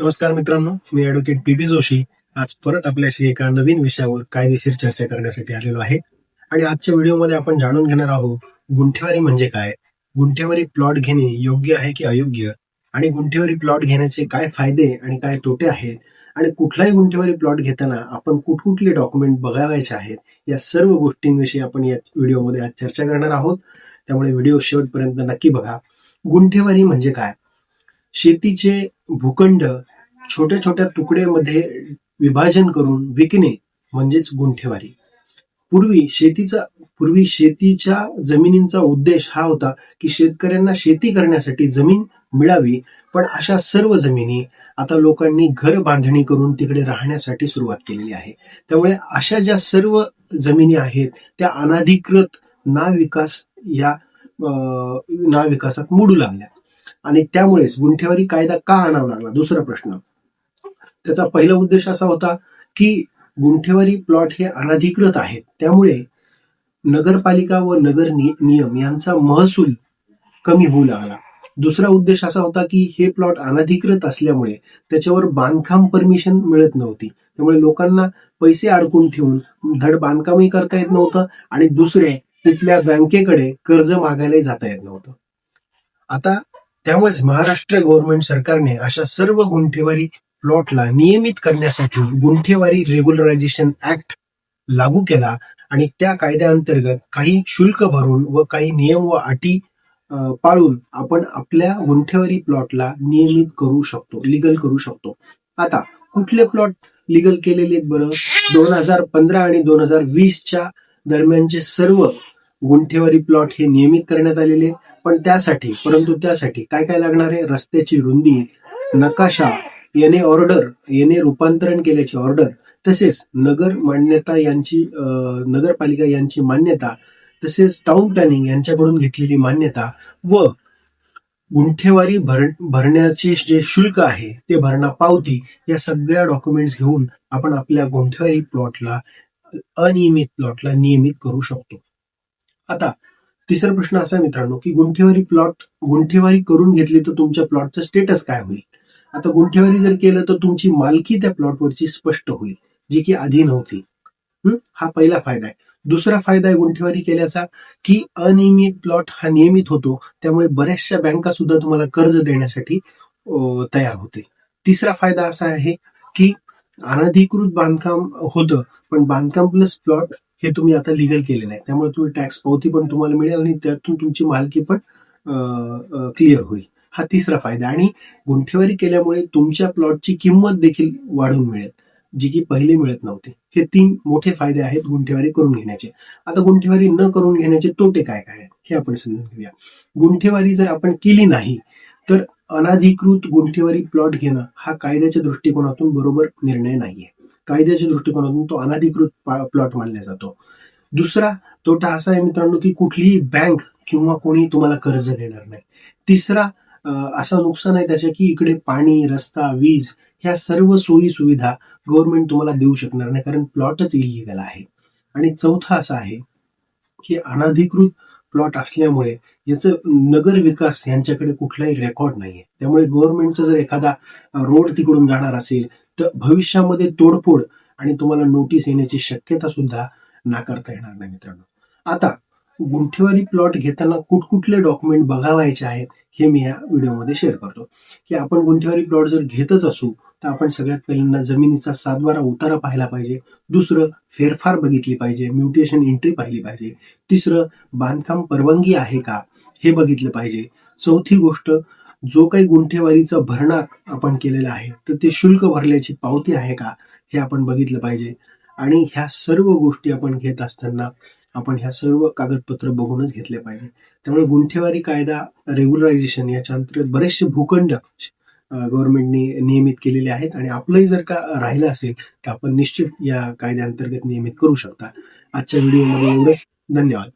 नमस्कार मित्रांनो मी ऍडव्होकेट पी पी जोशी. आज परत आपल्याशी एका नवीन विषयावर कायदेशीर चर्चा करण्यासाठी आलेलो आहे. आणि आजच्या व्हिडिओमध्ये आपण जाणून घेणार आहोत गुंठेवारी म्हणजे काय? गुंठेवारी प्लॉट घेणे योग्य आहे की अयोग्य? आणि गुंठेवारी प्लॉट घेण्याचे काय फायदे आणि काय तोटे आहेत? आणि कुठलाही गुंठेवारी प्लॉट घेताना आपण कुठकुठले डॉक्युमेंट बघावायचे आहेत? या सर्व गोष्टींविषयी आपण या व्हिडिओमध्ये आज चर्चा करणार आहोत. त्यामुळे व्हिडिओ शेवटपर्यंत नक्की बघा. गुंठेवारी म्हणजे काय? शेतीचे भूखंड छोट्या छोट्या तुकड्यामध्ये विभाजन करून विकणे म्हणजेच गुंठेवारी. पूर्वी शेतीचा पूर्वी शेतीच्या जमिनींचा उद्देश हा होता की शेतकऱ्यांना शेती करण्यासाठी जमीन मिळावी पण अशा सर्व जमिनी आता लोकांनी घर बांधणी करून तिकडे राहण्यासाठी सुरुवात केलेली आहे. त्यामुळे अशा ज्या सर्व जमिनी आहेत त्या अनाधिकृत नाविकास या अं, नाविकासात मोडू लागल्या. आणि त्यामुळेच गुंठेवारी कायदा का आणावा लागला? दुसरा प्रश्न. त्याचा पहिला उद्देश असा होता की गुंठेवारी प्लॉट हे अनधिकृत आहेत. त्यामुळे नगरपालिका व नगर नि- नियम यांचा महसूल कमी होऊ लागला. दुसरा उद्देश असा होता की हे प्लॉट अनधिकृत असल्यामुळे त्याच्यावर बांधकाम परमिशन मिळत नव्हती. त्यामुळे लोकांना पैसे अडकून ठेवून धड बांधकामही करता येत नव्हतं आणि दुसरे तिथल्या बँकेकडे कर्ज मागायलाही जाता येत नव्हतं. आता त्यामुळेच महाराष्ट्र गव्हर्नमेंट सरकारने अशा सर्व गुंठेवारी प्लॉटला नियमित करण्यासाठी गुंठेवारी रेग्युलरायझेशन ऍक्ट लागू केला आणि त्या कायद्याअंतर्गत काही शुल्क भरून व काही नियम व अटी पाळून आपण आपल्या गुंठेवारी प्लॉटला नियमित करू शकतो लिगल करू शकतो. आता कुठले प्लॉट लिगल केलेले आहेत बरं? दोन हजार पंधरा आणि दोन हजार वीसच्या दरम्यानचे सर्व गुंठेवारी प्लॉट हे नियमित करण्यात आलेले आहेत. पण त्यासाठी परंतु त्यासाठी काय काय लागणार आहे? रस्त्याची रुंदी नकाशा याने ऑर्डर याने रूपांतरण केल्याची ऑर्डर तसेच नगर मान्यता यांची नगरपालिका यांची मान्यता तसेच टाउन प्लॅनिंग यांच्याकडून घेतलेली मान्यता व गुंठेवारी भर भरण्याचे जे शुल्क आहे ते भरणा पावती या सगळ्या डॉक्युमेंट्स घेऊन आपण आपल्या गुंठेवारी प्लॉटला अनियमित प्लॉटला नियमित करू शकतो. आता तिसरा प्रश्न असा मित्रांनो की गुंठेवारी प्लॉट गुंठेवारी करून घेतली तर तुमच्या प्लॉटचं स्टेटस काय होईल? आता गुंठेवारी जर केलं तर तुमची मालकी त्या प्लॉटवरची स्पष्ट होईल जी की आधी नव्हती. हा? पहिला फायदा आहे. दुसरा फायदा आहे गुंठेवारी केल्याचा की अनियमित प्लॉट हा नियमित होतो त्यामुळे बऱ्याचशा बँका सुद्धा तुम्हाला कर्ज देण्यासाठी तयार होते तिसरा फायदा असा आहे की अनधिकृत बांधकाम होतं पण बांधकाम प्लस प्लॉट हे तुम्ही आता लिगल केलेलं आहे त्यामुळे तुम्ही टॅक्स पावती पण तुम्हाला मिळेल आणि त्यातून तुमची मालकी पण क्लिअर होईल. हा तिसरा फायदा. आणि गुंठेवारी केल्यामुळे तुमच्या प्लॉटची किंमत देखील वाढून मिळेल जी की पहिले मिळत नव्हती. हे तीन मोठे फायदे आहेत गुंठेवारी करून घेण्याचे. आता गुंठेवारी न करून घेण्याचे तोटे काय काय आहेत हे आपण समजून घेऊया. गुंठेवारी जर आपण केली नाही तर अनाधिकृत गुंठेवारी प्लॉट घेणं हा कायद्याच्या दृष्टिकोनातून बरोबर निर्णय नाहीये. कायद्याच्या दृष्टिकोनातून तो अनाधिकृत प्लॉट मानला जातो. दुसरा तोटा असा आहे मित्रांनो की कुठलीही बँक किंवा कोणी तुम्हाला कर्ज देणार नाही. तिसरा असं नुकसान आहे त्याच्या की इकडे पाणी रस्ता वीज ह्या सर्व सोयी सुविधा गव्हर्नमेंट तुम्हाला देऊ शकणार नाही कारण प्लॉटच इलिगल आहे. आणि चौथा असा आहे की अनाधिकृत प्लॉट असल्यामुळे याचं नगर विकास यांच्याकडे कुठलाही रेकॉर्ड नाहीये. त्यामुळे गव्हर्नमेंटचा जर एखादा रोड तिकडून जाणार असेल तर भविष्यामध्ये तोडफोड आणि तुम्हाला नोटीस येण्याची शक्यता सुद्धा नाकारता येणार नाही मित्रांनो. आता गुंठेवारी प्लॉट घेताना कुठकुठले डॉक्युमेंट बघावायचे आहेत हे मी या व्हिडिओमध्ये शेअर करतो. की आपण गुंठेवारी प्लॉट जर घेतच असू तर आपण सगळ्यात पहिल्यांदा जमिनीचा सातबारा उतारा पाहायला पाहिजे. दुसरं फेरफार बघितली पाहिजे. म्युटेशन एंट्री पाहिली पाहिजे. तिसरं बांधकाम परवानगी आहे का? हे बघितलं पाहिजे. चौथी गोष्ट जो काही गुंठेवारीचा भरणा आपण केलेला आहे तर ते शुल्क भरल्याची पावती आहे का? हे आपण बघितलं पाहिजे. आणि ह्या सर्व गोष्टी आपण घेत असताना आपण ह्या सर्व कागदपत्र बघूनच घेतले पाहिजे. त्यामुळे गुंठेवारी कायदा रेग्युलरायझेशन याच्या अंतर्गत बरेचसे भूखंड गव्हर्नमेंटने नियमित केलेले आहेत आणि आपलंही जर का राहिलं असेल तर आपण निश्चित या कायद्याअंतर्गत नियमित करू शकता. आजच्या व्हिडिओमध्ये एवढंच. धन्यवाद.